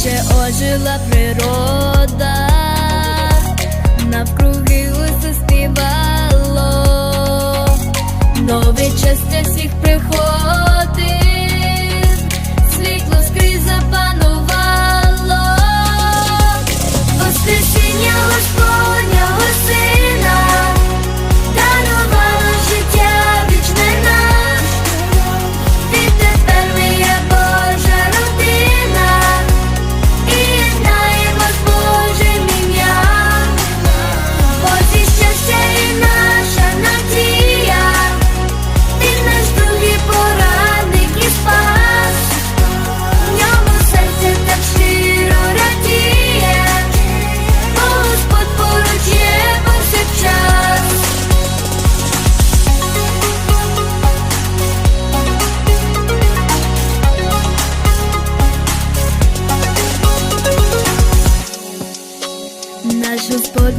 ще ожила природа, навкруги усе співало, нове щастя всіх приходить.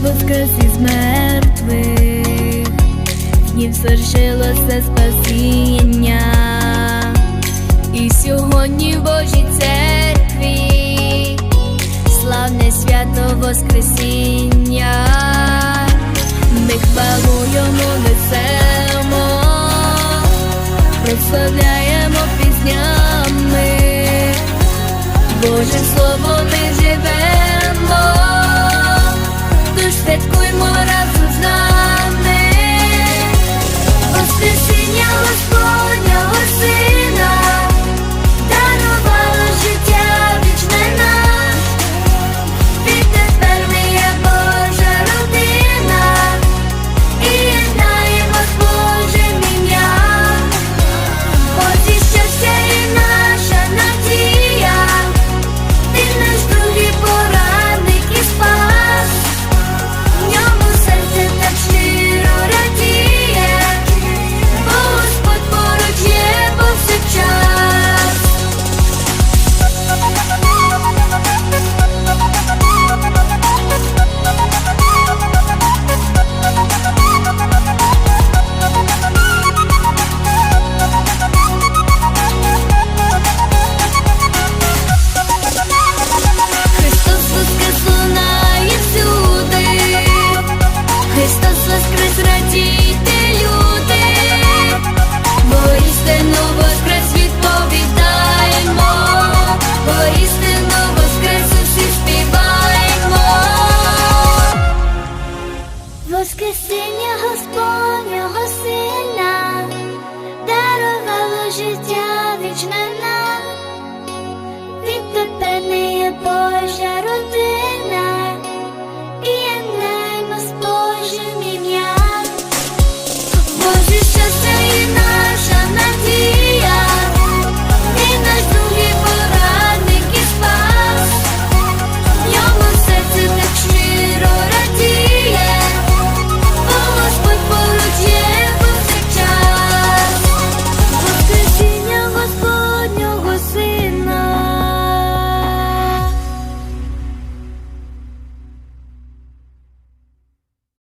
воскрес із мертвих, в нім свершилося спасіння, і сьогодні в Божій церкві, славне свято Воскресіння.